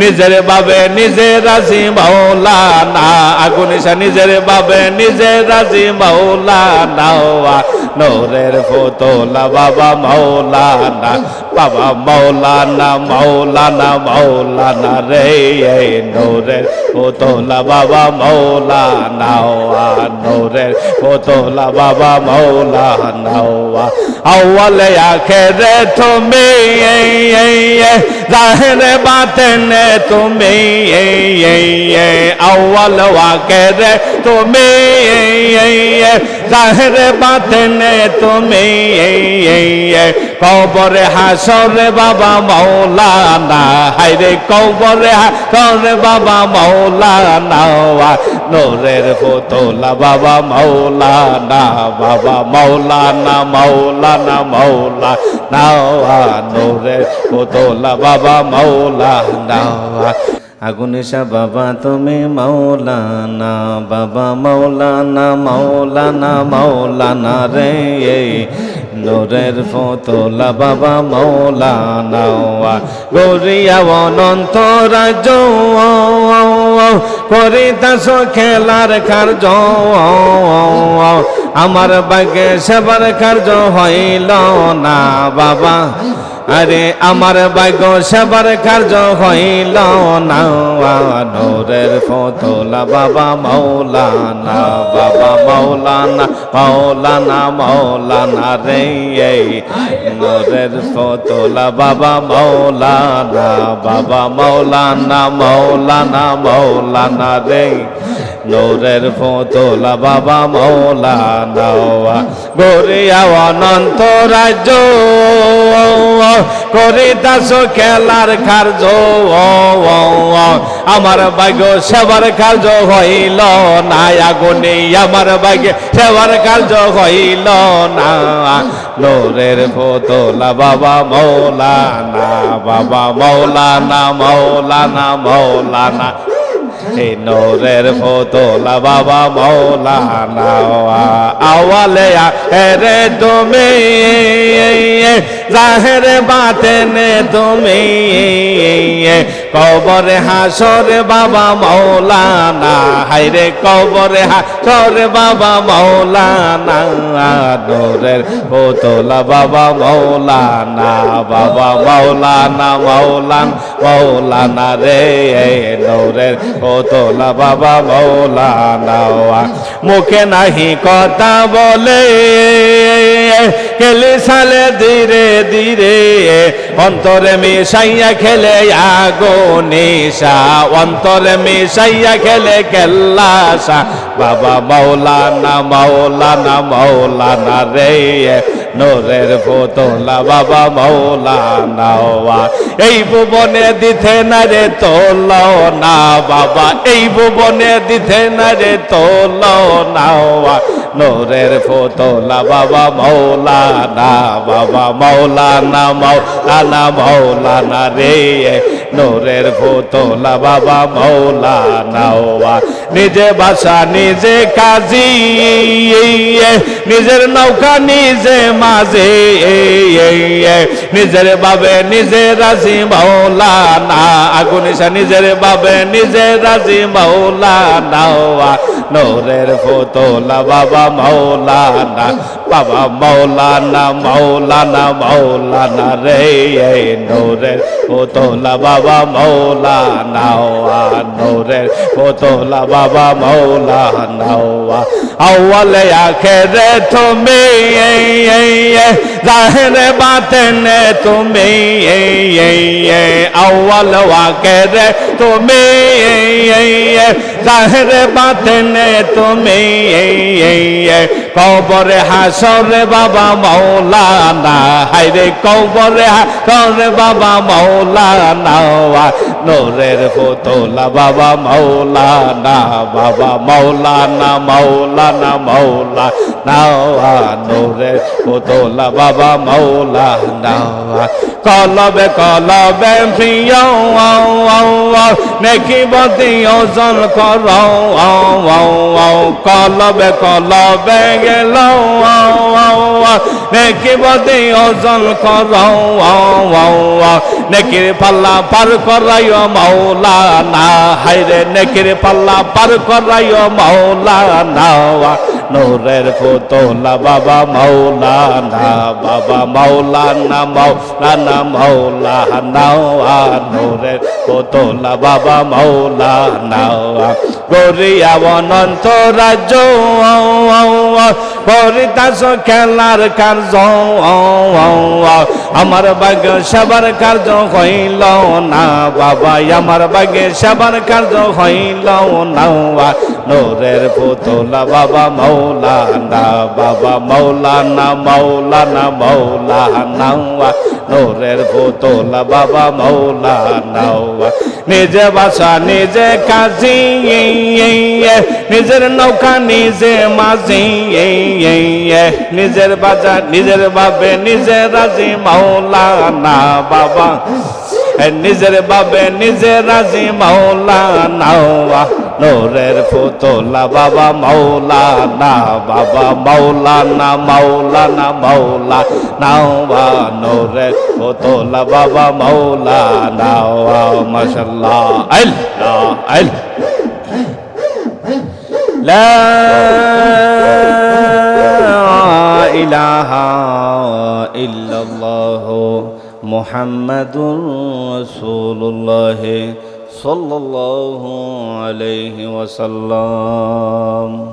নিজের বাবে নিজে রাজি মৌলানা আগুনিশা নিজের বাবে নিজে রাজি মৌলানা নোরের ফোতলা বাবা মৌলানা বাবা মৌলানা মৌলানা মৌলানা রে। এই নোরের ফোতলা বাবা মৌলানা নোরের ফোতলা বাবা মৌলানা আউয়ালে আখেরে তুমি এই এই। এই জাহেরে বাতেনে তুমি এই এই জাহেরে বাতেনে তুমি কবরে হাসরে বাবা মৌলানা। হাইরে কবরে হাসরে বাবা মৌলানা। নোরের ফোতলা বাবা মৌলানা বাবা মৌলানা মৌলানা মৌলানা। নোরের ফোতলা বাবা মৌলানা। আগুনেশা বাবা তুমি মৌলানা বাবা মৌলানা মৌলানা মৌলানা রে। নোরের ফতলা, বাবা মৌলানা গরিয়া অনন্ত রাজ করিতাস খেলার কার্য আমার বাগে সেবার কার্য হইল না, বাবা। আরে আমার ভাগ্য সেবার কার্য হইল না, নোরের ফতলা বাবা মৌলানা বাবা মৌলানা মৌলানা মৌলানা রে, এই নোরের ফতলা বাবা মৌলানা বাবা মৌলানা মৌলানা মৌলানা রে নোরের ফতলা বাবা মৌলা মৌলানা গরিয়া অনন্ত রাজ্য করে দাস খেলার কার্য আমার ভাগ্য সেবার কার্য হইল না। আগুনে আমার ভাগ্য সেবার কার্য হইল না। লোরের ফতলা বাবা মৌলানা বাবা মৌলানা মৌলানা মৌলানা। এই নোরের ফতলা বাবা মৌলানা আওয়ালে রে তুমি জাহের বাতেন তুমি কবরে হাসরে বাবা মৌলানা হাইরে কবরে হাসরে বাবা মৌলানা নোরের ফতলা বাবা মৌলানা বাবা মৌলানা মৌলান, মৌলানা রে নোরের ফতলা বাবা মৌলানা, মুখে নাহি কথা বলে। খেলে সালে ধীরে ধীরে, অন্তরে মিশাইয়া খেলে আগো নিশা অন্তরে মিশাইয়া খেলে কেল্লাসা বাবা মৌলানা মৌলানা মৌলানা রে, নোরের ফোতলা বাবা মৌলানা এই ভুবনে দিতে না রে তোল না বাবা, এই ভুবনে দিতে না রে তোল না নোরের ফোতলা বাবা মৌলানা বাবা মৌলানা মৌলানা মৌলানা রে। নোরের ফোতলা বাবা মৌলানা নিজে বাসা, নিজে কাজী, নিজের নৌকা, নিজে মাঝে। নিজের বাবে, নিজে রাজি মৌলানা আগুনিসা নিজের বাবে, নিজে রাজি মৌলানা নোরের ফোতলা বাবা মৌলানা বাবা মৌলানা মৌলানা মৌলানা রে নোরের ফোতলা বাবা মৌলানা নোরের ফোতলা বাবা মৌলানা আউয়ালে আখেরে তুমি জাহেরে বাতেনে তুমি আউয়াল আখেরে তুমি জাহেরে বাতেনে তুমি কবরে হাসরে বাবা মৌলানা হাইরে কবরে হাসরে বাবা মৌলানা নোরের ফোতলা বাবা মৌলানা বাবা মৌলানা মৌলানা মৌলানা নোরের ফোতলা বাবা মৌলানা কলবে কলবে প্রিয় নেকি বদি ওজন কর কলবে কলবে গেল নেকি বদে ওজন করো নেকির পাল্লা পার করাইও মাওলানা হাইরে নেকির পাল্লা পার করাইও মাওলানা নূরের পুতলা, বাবা মাওলানা বাবা মাওলানা মাওলানা মাওলানা নূরের পুতলা, বাবা মাওলানা গরিয়া অনন্ত রাজ্য পরিতাস খেলার কার্য, আমার বাগ্য সেবার কার্য হইল না বাবা আমার বাগে সেবার কার্য হইল না। নোরের পুতলা বাবা মৌলানা বাবা মৌলানা মৌলানা মৌলানা নোরের পুতলা বাবা মৌলানা নিজে বাসা, নিজে কাজী নিজের নৌকা, নিজে মাঝি নিজের বাজার, নিজের বাবে, নিজে রাজি মাওলানা বাবা। নিজের বাবে, নিজে রাজি মাওলানা নোরের পুতলা বাবা মাওলানা বাবা মাওলানা মাওলানা মাওলা নাওয়া নোরের পুতলা বাবা মাওলানা মাশাল্লাহ আল্লাহ আল্লাহ لا إله إلا الله محمد رسول الله صلى الله عليه وسلم.